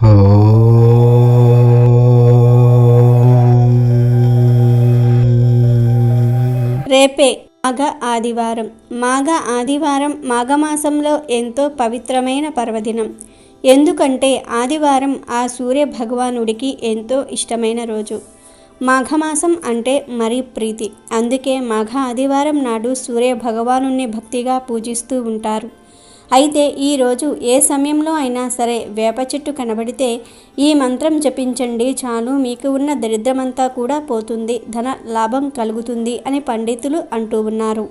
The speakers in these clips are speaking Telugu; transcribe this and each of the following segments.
రేపే మాఘ ఆదివారం. మాఘ ఆదివారం మాఘమాసంలో ఎంతో పవిత్రమైన పర్వదినం. ఎందుకంటే ఆదివారం ఆ సూర్య భగవానుడికి ఎంతో ఇష్టమైన రోజు. మాఘమాసం అంటే మరీ ప్రీతి. అందుకే మాఘ ఆదివారం నాడు సూర్య భగవానుణ్ణి భక్తిగా పూజిస్తూ ఉంటారు. అయితే ఈరోజు ఏ సమయంలో అయినా సరే వేప చెట్టు కనబడితే ఈ మంత్రం జపించండి చాలు మీకు ఉన్న దరిద్రమంతా కూడా పోతుంది ధన లాభం కలుగుతుంది అని పండితులు అంటూ ఉన్నారు.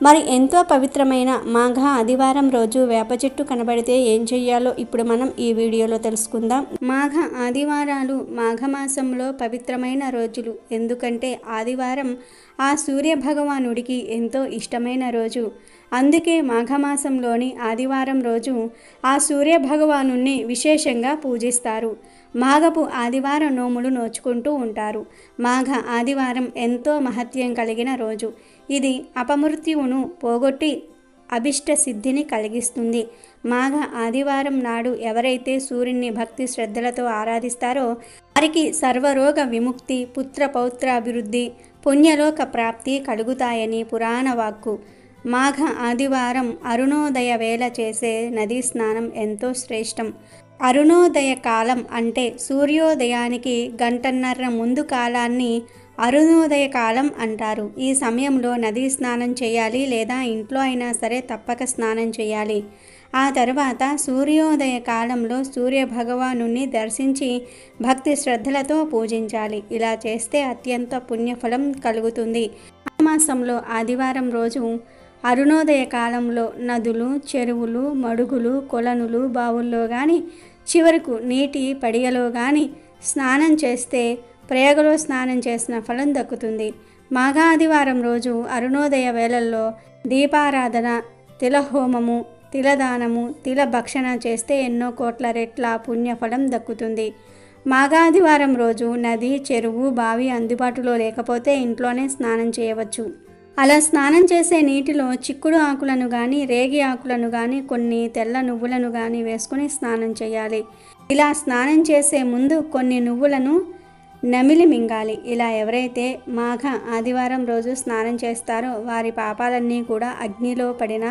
మరి ఎంతో పవిత్రమైన మాఘ ఆదివారం రోజు వేప చెట్టు కనబడితే ఏం చెయ్యాలో ఇప్పుడు మనం ఈ వీడియోలో తెలుసుకుందాం. మాఘ ఆదివారాలు మాఘమాసంలో పవిత్రమైన రోజులు. ఎందుకంటే ఆదివారం ఆ సూర్య భగవానుడికి ఎంతో ఇష్టమైన రోజు. అందుకే మాఘమాసంలోని ఆదివారం రోజు ఆ సూర్య భగవానుణ్ణి విశేషంగా పూజిస్తారు. మాఘపు ఆదివారం నోములు నోచుకుంటూ ఉంటారు. మాఘ ఆదివారం ఎంతో మహత్యం కలిగిన రోజు. ఇది అపమృత్యువును పోగొట్టి అభిష్ట సిద్ధిని కలిగిస్తుంది. మాఘ ఆదివారం నాడు ఎవరైతే సూర్యుని భక్తి శ్రద్ధలతో ఆరాధిస్తారో వారికి సర్వరోగ విముక్తి పుత్ర పౌత్ర అభివృద్ధి పుణ్యలోక ప్రాప్తి కలుగుతాయని పురాణ వాక్కు మాఘ ఆదివారం అరుణోదయ వేళ చేసే నదీ స్నానం ఎంతో శ్రేష్టం. అరుణోదయ కాలం అంటే సూర్యోదయానికి గంటన్నర ముందు కాలాన్ని అరుణోదయ కాలం అంటారు. ఈ సమయంలో నదీ స్నానం చేయాలి లేదా ఇంట్లో అయినా సరే తప్పక స్నానం చేయాలి. ఆ తర్వాత సూర్యోదయ కాలంలో సూర్య భగవానుని దర్శించి భక్తి శ్రద్ధలతో పూజించాలి. ఇలా చేస్తే అత్యంత పుణ్యఫలం కలుగుతుంది. మాసంలో ఆదివారం రోజు అరుణోదయ కాలంలో నదులు చెరువులు మడుగులు కొలనులు బావుల్లో కానీ చివరకు నీటి పడియలో కానీ స్నానం చేస్తే ప్రయోగలో స్నానం చేసిన ఫలం దక్కుతుంది. మాఘాదివారం రోజు అరుణోదయ వేళల్లో దీపారాధన తిలహోమము తిలదానము తిల భక్షణ చేస్తే ఎన్నో కోట్ల రెట్ల పుణ్యఫలం దక్కుతుంది. మాఘాదివారం రోజు నది చెరువు బావి అందుబాటులో లేకపోతే ఇంట్లోనే స్నానం చేయవచ్చు. అలా స్నానం చేసే నీటిలో చిక్కుడు ఆకులను కానీ రేగి ఆకులను కానీ కొన్ని తెల్ల నువ్వులను కానీ వేసుకొని స్నానం చేయాలి. ఇలా స్నానం చేసే ముందు కొన్ని నువ్వులను నమిలి మింగాలి. ఇలా ఎవరైతే మాఘ ఆదివారం రోజు స్నానం చేస్తారో వారి పాపాలన్నీ కూడా అగ్నిలో పడిన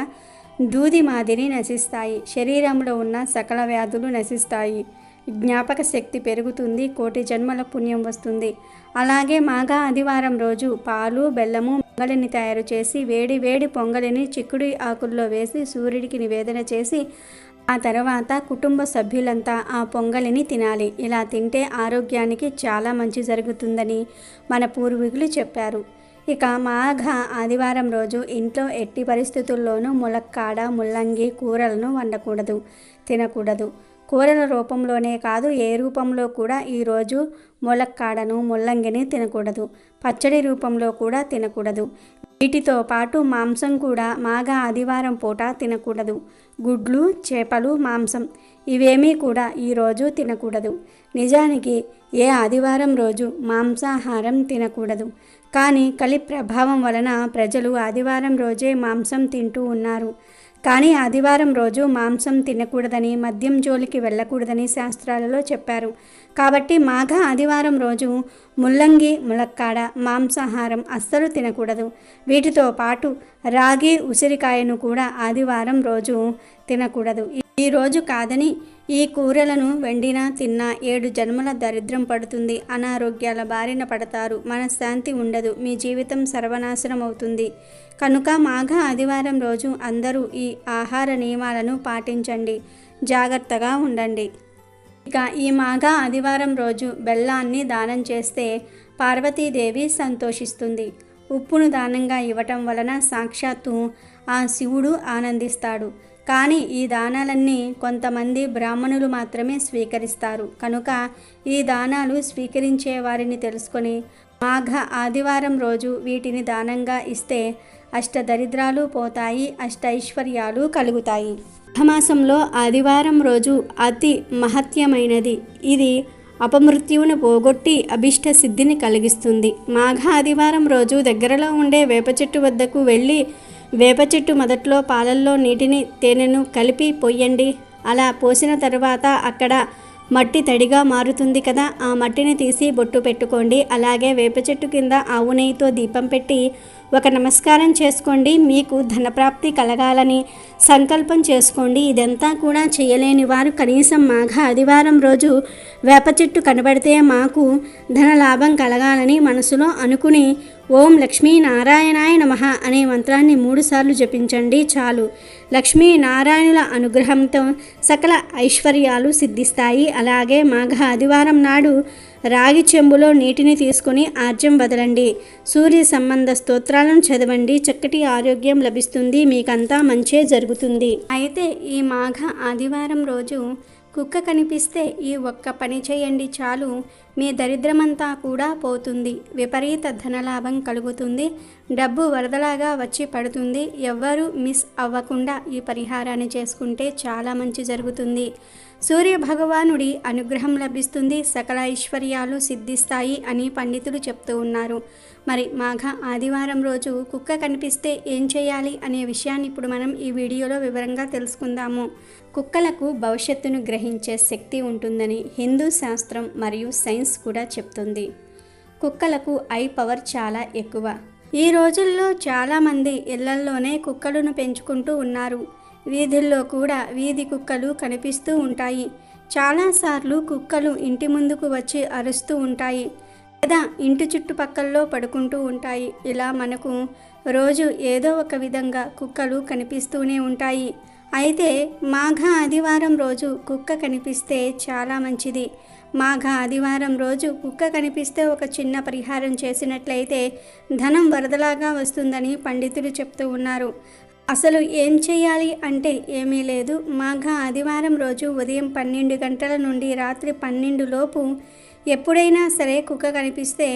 దూది మాదిరి నశిస్తాయి. శరీరంలో ఉన్న సకల వ్యాధులు నశిస్తాయి. జ్ఞాపక శక్తి పెరుగుతుంది. కోటి జన్మల పుణ్యం వస్తుంది. అలాగే మాఘ ఆదివారం రోజు పాలు బెల్లము పొంగలిని తయారు చేసి వేడి వేడి పొంగలిని చిక్కుడు ఆకుల్లో వేసి సూర్యుడికి నివేదన చేసి ఆ తర్వాత కుటుంబ సభ్యులంతా ఆ పొంగలిని తినాలి. ఇలా తింటే ఆరోగ్యానికి చాలా మంచి జరుగుతుందని మన పూర్వీకులు చెప్పారు. ఇక మాఘ ఆదివారం రోజు ఇంట్లో ఎట్టి పరిస్థితుల్లోనూ ములక్కాడ ముల్లంగి కూరలను వండకూడదు తినకూడదు. కూరల రూపంలోనే కాదు ఏ రూపంలో కూడా ఈరోజు ములక్కాడను ముల్లంగిని తినకూడదు. పచ్చడి రూపంలో కూడా తినకూడదు. వీటితో పాటు మాంసం కూడా మాఘ ఆదివారం పూట తినకూడదు. గుడ్లు చేపలు మాంసం ఇవేమీ కూడా ఈరోజు తినకూడదు. నిజానికి ఏ ఆదివారం రోజు మాంసాహారం తినకూడదు. కానీ కలి ప్రభావం వలన ప్రజలు ఆదివారం రోజే మాంసం తింటూ ఉన్నారు. కానీ ఆదివారం రోజు మాంసం తినకూడదని మద్యం జోలికి వెళ్ళకూడదని శాస్త్రాలలో చెప్పారు. కాబట్టి మాఘ ఆదివారం రోజు ముల్లంగి ములక్కాడ మాంసాహారం అస్సలు తినకూడదు. వీటితో పాటు రాగి ఉసిరికాయను కూడా ఆదివారం రోజు తినకూడదు. ఈ రోజు కాదని ఈ కూరలను వెండినా తిన్నా ఏడు జన్మల దరిద్రం పడుతుంది. అనారోగ్యాల బారిన పడతారు. మనశ్శాంతి ఉండదు. మీ జీవితం సర్వనాశనం అవుతుంది కనుక మాఘ ఆదివారం రోజు అందరూ ఈ ఆహార నియమాలను పాటించండి. జాగ్రత్తగా ఉండండి. ఇక ఈ మాఘ ఆదివారం రోజు బెల్లాన్ని దానం చేస్తే పార్వతీదేవి సంతోషిస్తుంది. ఉప్పును దానంగా ఇవ్వటం వలన సాక్షాత్తు ఆ శివుడు ఆనందిస్తాడు. కానీ ఈ దానాలన్నీ కొంతమంది బ్రాహ్మణులు మాత్రమే స్వీకరిస్తారు. కనుక ఈ దానాలు స్వీకరించే వారిని తెలుసుకొని మాఘ ఆదివారం రోజు వీటిని దానంగా ఇస్తే అష్టదరిద్రాలు పోతాయి అష్టైశ్వర్యాలు కలుగుతాయి. మాఘమాసంలో ఆదివారం రోజు అతి మహత్యమైనది. ఇది అపమృత్యువును పోగొట్టి అభిష్ట సిద్ధిని కలిగిస్తుంది. మాఘ ఆదివారం రోజు దగ్గరలో ఉండే వేప చెట్టు వద్దకు వెళ్ళి వేప చెట్టు మొదట్లో పాలల్లో నీటిని తేనెను కలిపి పోయండి అలా పోసిన తర్వాత అక్కడ మట్టి తడిగా మారుతుంది కదా ఆ మట్టిని తీసి బొట్టు పెట్టుకోండి. అలాగే వేప చెట్టు కింద ఆవు నెయ్యితో దీపం పెట్టి ఒక నమస్కారం చేసుకోండి. మీకు ధనప్రాప్తి కలగాలని సంకల్పం చేసుకోండి. ఇదంతా కూడా చేయలేని వారు కనీసం మాఘ ఆదివారం రోజు వేప చెట్టు కనబడితే మాకు ధన లాభం కలగాలని మనసులో అనుకుని ఓం లక్ష్మీ నారాయణాయ నమః అనే మంత్రాన్ని మూడుసార్లు జపించండి చాలు. లక్ష్మీ నారాయణుల అనుగ్రహంతో సకల ఐశ్వర్యాలు సిద్ధిస్తాయి. అలాగే మాఘ ఆదివారం నాడు రాగి చెంబులో నీటిని తీసుకుని ఆర్జం వదలండి. సూర్య సంబంధ స్తోత్రాలను చదవండి. చక్కటి ఆరోగ్యం లభిస్తుంది. మీకంతా మంచే జరుగుతుంది. అయితే ఈ మాఘ ఆదివారం రోజు కుక్క కనిపిస్తే ఈ ఒక్క పని చేయండి చాలు. మీ దరిద్రమంతా కూడా పోతుంది. విపరీత ధనలాభం కలుగుతుంది. డబ్బు వరదలాగా వచ్చి పడుతుంది. ఎవ్వరూ మిస్ అవ్వకుండా ఈ పరిహారాన్ని చేసుకుంటే చాలా మంచి జరుగుతుంది. సూర్య భగవానుడి అనుగ్రహం లభిస్తుంది సకల ఐశ్వర్యాలు సిద్ధిస్తాయి అని పండితులు చెప్తూ ఉన్నారు. మరి మాఘ ఆదివారం రోజు కుక్క కనిపిస్తే ఏం చేయాలి అనే విషయాన్ని ఇప్పుడు మనం ఈ వీడియోలో వివరంగా తెలుసుకుందాము. కుక్కలకు భవిష్యత్తును గ్రహించే శక్తి ఉంటుందని హిందూ శాస్త్రం మరియు సైన్స్ కూడా చెప్తుంది. కుక్కలకు ఐ పవర్ చాలా ఎక్కువ. ఈ రోజుల్లో చాలామంది ఇళ్ళల్లోనే కుక్కలను పెంచుకుంటూ ఉన్నారు. వీధుల్లో కూడా వీధి కుక్కలు కనిపిస్తూ ఉంటాయి. చాలాసార్లు కుక్కలు ఇంటి ముందుకు వచ్చి అరుస్తూ ఉంటాయి. లేదా ఇంటి చుట్టుపక్కల్లో పడుకుంటూ ఉంటాయి. ఇలా మనకు రోజు ఏదో ఒక విధంగా కుక్కలు కనిపిస్తూనే ఉంటాయి. అయితే మాఘ ఆదివారం రోజు కుక్క కనిపిస్తే చాలా మంచిది. మాఘ ఆదివారం రోజు కుక్క కనిపిస్తే ఒక చిన్న పరిహారం చేసినట్లయితే ధనం వరదలాగా వస్తుందని పండితులు చెప్తూ ఉన్నారు. అసలు ఏం చేయాలి అంటే ఏమీ లేదు. మాఘ ఆదివారం రోజు ఉదయం పన్నెండు గంటల నుండి రాత్రి పన్నెండు లోపు ఎప్పుడైనా సరే కుక్క కనిపిస్తే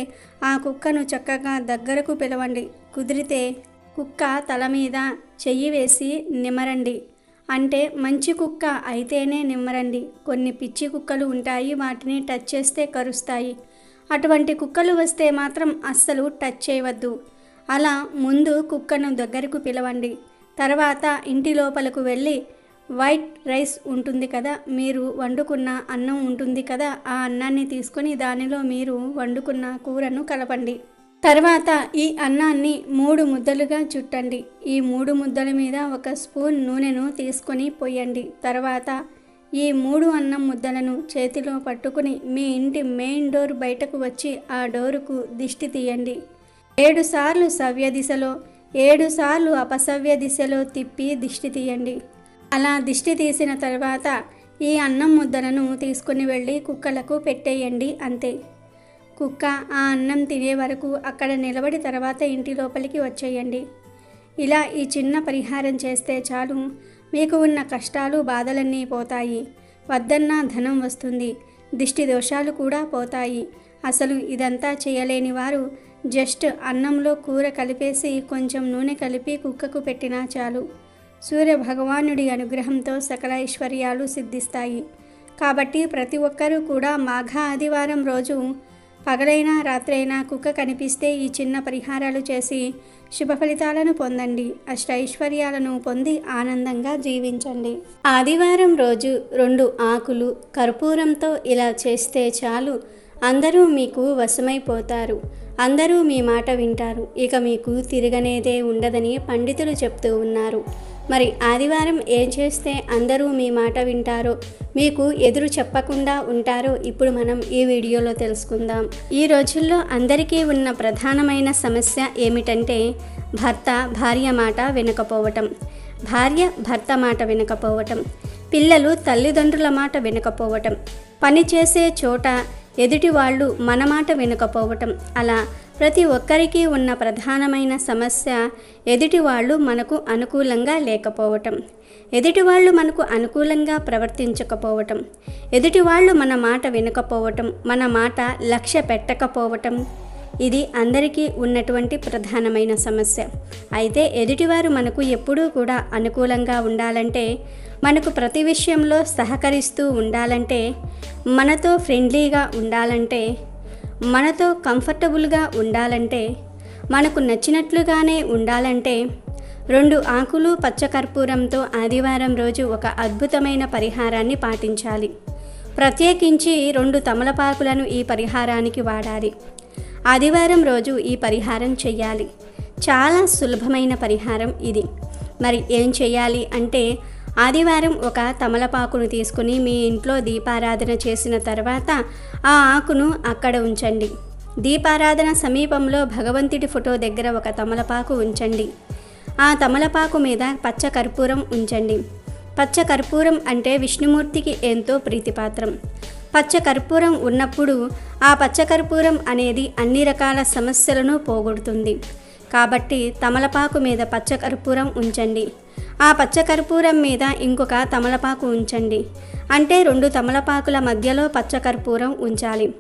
ఆ కుక్కను చక్కగా దగ్గరకు పిలవండి. కుదిరితే కుక్క తల మీద చెయ్యి వేసి నిమరండి అంటే మంచి కుక్క అయితేనే నిమ్మరండి. కొన్ని పిచ్చి కుక్కలు ఉంటాయి వాటిని టచ్ చేస్తే కరుస్తాయి. అటువంటి కుక్కలు వస్తే మాత్రం అస్సలు టచ్ చేయవద్దు. అలా ముందు కుక్కను దగ్గరకు పిలవండి. తర్వాత ఇంటి లోపలకు వెళ్ళి వైట్ రైస్ ఉంటుంది కదా మీరు వండుకున్న అన్నం ఉంటుంది కదా ఆ అన్నాన్ని తీసుకొని దానిలో మీరు వండుకున్న కూరను కలపండి. తర్వాత ఈ అన్నాన్ని మూడు ముద్దలుగా చుట్టండి. ఈ మూడు ముద్దల మీద ఒక స్పూన్ నూనెను తీసుకొని పోయండి. తర్వాత ఈ మూడు అన్నం ముద్దలను చేతిలో పట్టుకుని మీ ఇంటి మెయిన్ డోర్ బయటకు వచ్చి ఆ డోరుకు దిష్టి తీయండి. ఏడుసార్లు సవ్య దిశలో ఏడుసార్లు అపసవ్య దిశలో తిప్పి దిష్టి తీయండి. అలా దిష్టి తీసిన తర్వాత ఈ అన్నం ముద్దలను తీసుకుని వెళ్ళి కుక్కలకు పెట్టేయండి అంతే. కుక్క ఆ అన్నం తినే వరకు అక్కడ నిలబడి తర్వాత ఇంటి లోపలికి వచ్చేయండి. ఇలా ఈ చిన్న పరిహారం చేస్తే చాలు. మీకు ఉన్న కష్టాలు బాధలన్నీ పోతాయి. వద్దన్నా ధనం వస్తుంది. దిష్టి దోషాలు కూడా పోతాయి. అసలు ఇదంతా చేయలేని వారు జస్ట్ అన్నంలో కూర కలిపేసి కొంచెం నూనె కలిపి కుక్కకు పెట్టినా చాలు. సూర్య భగవానుడి అనుగ్రహంతో సకల ఐశ్వర్యాలు సిద్ధిస్తాయి. కాబట్టి ప్రతి ఒక్కరూ కూడా మాఘ ఆదివారం రోజు పగలైనా రాత్రైనా కుక్క కనిపిస్తే ఈ చిన్న పరిహారాలు చేసి శుభ ఫలితాలను పొందండి. అష్టైశ్వర్యాలను పొంది ఆనందంగా జీవించండి. ఆదివారం రోజు రెండు ఆకులు కర్పూరంతో ఇలా చేస్తే చాలు. అందరూ మీకు వశమైపోతారు. అందరూ మీ మాట వింటారు. ఇక మీకు తిరగనేదే ఉండదని పండితులు చెప్తూ ఉన్నారు. మరి ఆదివారం ఏం చేస్తే అందరూ మీ మాట వింటారో మీకు ఎదురు చెప్పకుండా ఉంటారో ఇప్పుడు మనం ఈ వీడియోలో తెలుసుకుందాం. ఈ రోజుల్లో అందరికీ ఉన్న ప్రధానమైన సమస్య ఏమిటంటే భర్త భార్య మాట వినకపోవటం. భార్య భర్త మాట వినకపోవటం. పిల్లలు తల్లిదండ్రుల మాట వినకపోవటం. పని చేసే చోట ఎదుటి వాళ్ళు మన మాట వినకపోవటం. అలా ప్రతి ఒక్కరికి ఉన్న ప్రధానమైన సమస్య ఎదుటి వాళ్ళు మనకు అనుకూలంగా లేకపోవటం. ఎదుటి వాళ్ళు మనకు అనుకూలంగా ప్రవర్తించకపోవటం. ఎదుటి వాళ్ళు మన మాట వినకపోవటం మన మాట లక్ష్య పెట్టకపోవటం. ఇది అందరికీ ఉన్నటువంటి ప్రధానమైన సమస్య. అయితే ఎదుటివారు మనకు ఎప్పుడూ కూడా అనుకూలంగా ఉండాలంటే మనకు ప్రతి విషయంలో సహకరిస్తూ ఉండాలంటే మనతో ఫ్రెండ్లీగా ఉండాలంటే మనతో కంఫర్టబుల్గా ఉండాలంటే మనకు నచ్చినట్లుగానే ఉండాలంటే రెండు ఆకులు పచ్చకర్పూరంతో ఆదివారం రోజు ఒక అద్భుతమైన పరిహారాన్ని పాటించాలి. ప్రత్యేకించి రెండు తమలపాకులను ఈ పరిహారానికి వాడాలి. ఆదివారం రోజు ఈ పరిహారం చెయ్యాలి. చాలా సులభమైన పరిహారం ఇది. మరి ఏం చేయాలి అంటే ఆదివారం ఒక తమలపాకును తీసుకుని మీ ఇంట్లో దీపారాధన చేసిన తర్వాత ఆ ఆకును అక్కడ ఉంచండి. దీపారాధన సమీపంలో భగవంతుడి ఫోటో దగ్గర ఒక తమలపాకు ఉంచండి. ఆ తమలపాకు మీద పచ్చ కర్పూరం ఉంచండి. పచ్చ కర్పూరం అంటే విష్ణుమూర్తికి ఎంతో ప్రీతిపాత్రం. పచ్చ కర్పూరం ఉన్నప్పుడు ఆ పచ్చ కర్పూరం అనేది అన్ని రకాల సమస్యలను పోగొడుతుంది. కాబట్టి తమలపాకు మీద పచ్చ కర్పూరం ఉంచండి. ఆ పచ్చ కర్పూరం మీద ఇంకొక తమలపాకు ఉంచండి. అంటే రెండు తమలపాకుల మధ్యలో పచ్చ కర్పూరం ఉంచాలి.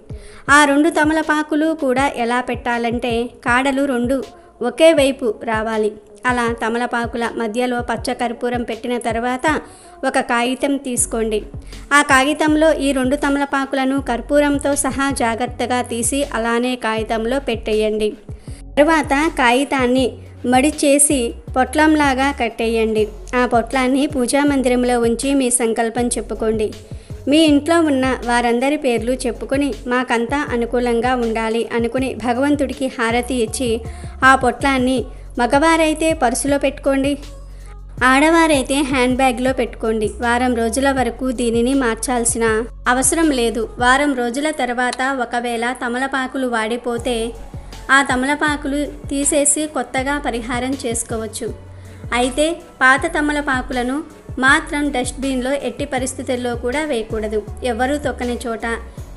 ఆ రెండు తమలపాకులు కూడా ఎలా పెట్టాలంటే కాడలు రెండు ఒకే వైపు రావాలి. అలా తమలపాకుల మధ్యలో పచ్చ కర్పూరం పెట్టిన తర్వాత ఒక కాగితం తీసుకోండి. ఆ కాగితంలో ఈ రెండు తమలపాకులను కర్పూరంతో సహా జాగ్రత్తగా తీసి అలానే కాగితంలో పెట్టేయండి. తర్వాత కాగితాన్ని మడిచేసి పొట్లంలాగా కట్టేయండి. ఆ పొట్లాన్ని పూజా మందిరంలో ఉంచి మీ సంకల్పం చెప్పుకోండి. మీ ఇంట్లో ఉన్న వారందరి పేర్లు చెప్పుకొని మాకంతా అనుకూలంగా ఉండాలి అనుకుని భగవంతుడికి హారతి ఇచ్చి ఆ పొట్లాన్ని మగవారైతే పర్సులో పెట్టుకోండి. ఆడవారైతే హ్యాండ్ బ్యాగ్లో పెట్టుకోండి. వారం రోజుల వరకు దీనిని మార్చాల్సిన అవసరం లేదు. వారం రోజుల తర్వాత ఒకవేళ తమలపాకులు వాడిపోతే ఆ తమలపాకులు తీసేసి కొత్తగా పరిహారం చేసుకోవచ్చు. అయితే పాత తమలపాకులను మాత్రం డస్ట్బిన్లో ఎట్టి పరిస్థితుల్లో కూడా వేయకూడదు. ఎవరూ తొక్కని చోట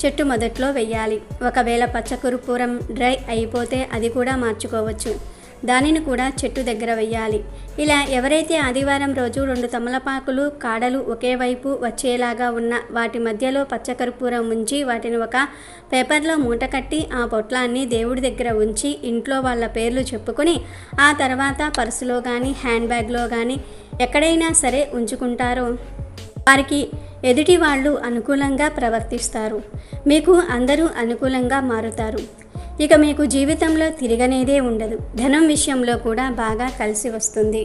చెట్టు మొదట్లో వెయ్యాలి ఒకవేళ పచ్చకర్పూరం డ్రై అయిపోతే అది కూడా మార్చుకోవచ్చు. దానిని కూడా చెట్టు దగ్గర వెయ్యాలి. ఇలా ఎవరైతే ఆదివారం రోజు రెండు తమలపాకులు కాడలు ఒకే వైపు వచ్చేలాగా ఉన్న వాటి మధ్యలో పచ్చకర్పూరం ఉంచి వాటిని ఒక పేపర్లో మూట కట్టి ఆ పొట్లాన్ని దేవుడి దగ్గర ఉంచి ఇంట్లో వాళ్ళ పేర్లు చెప్పుకొని ఆ తర్వాత పర్సులో కానీ హ్యాండ్ బ్యాగ్లో కానీ ఎక్కడైనా సరే ఉంచుకుంటారో. వారికి ఎదుటి వాళ్ళు అనుకూలంగా ప్రవర్తిస్తారు. మీకు అందరూ అనుకూలంగా మారుతారు. ఇక మీకు జీవితంలో తిరగనేదే ఉండదు. ధనం విషయంలో కూడా బాగా కలిసి వస్తుంది.